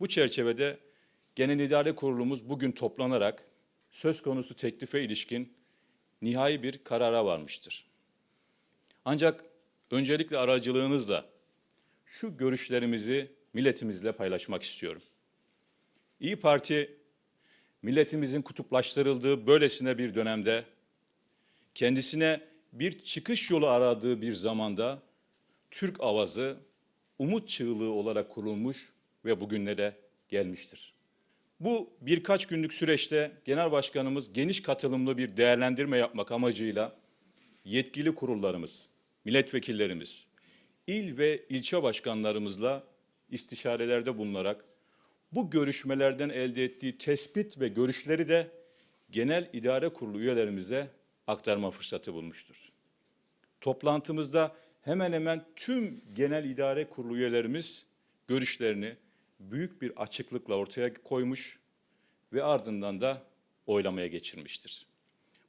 Bu çerçevede Genel İdare Kurulumuz bugün toplanarak söz konusu teklife ilişkin nihai bir karara varmıştır. Ancak öncelikle aracılığınızla şu görüşlerimizi milletimizle paylaşmak istiyorum. İyi Parti milletimizin kutuplaştırıldığı böylesine bir dönemde kendisine bir çıkış yolu aradığı bir zamanda Türk avazı umut çığlığı olarak kurulmuş ve bugünlere gelmiştir. Bu birkaç günlük süreçte Genel Başkanımız geniş katılımlı bir değerlendirme yapmak amacıyla yetkili kurullarımız, milletvekillerimiz, il ve ilçe başkanlarımızla istişarelerde bulunarak bu görüşmelerden elde ettiği tespit ve görüşleri de Genel İdare Kurulu üyelerimize aktarma fırsatı bulmuştur. Toplantımızda hemen hemen tüm Genel İdare Kurulu üyelerimiz görüşlerini büyük bir açıklıkla ortaya koymuş ve ardından da oylamaya geçirmiştir.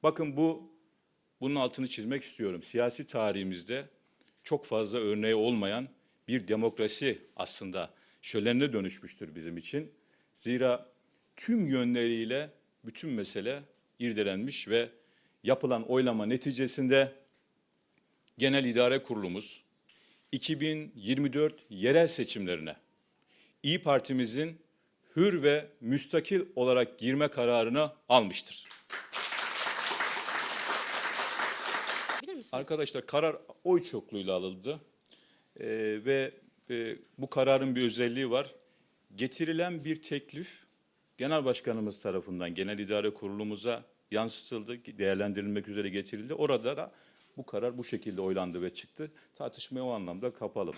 Bakın bu bunun altını çizmek istiyorum. Siyasi tarihimizde çok fazla örneği olmayan bir demokrasi aslında şölenine dönüşmüştür bizim için. Zira tüm yönleriyle bütün mesele irdelenmiş ve yapılan oylama neticesinde Genel İdare Kurulumuz 2024 yerel seçimlerine İyi Partimizin hür ve müstakil olarak girme kararını almıştır. Bilir misiniz? Arkadaşlar karar oy çokluğuyla alındı Ee, ve e, bu kararın bir özelliği var. Getirilen bir teklif Genel Başkanımız tarafından Genel İdare Kurulumuza yansıtıldı, değerlendirilmek üzere getirildi. Orada da bu karar bu şekilde oylandı ve çıktı. Tartışmaya o anlamda kapalı.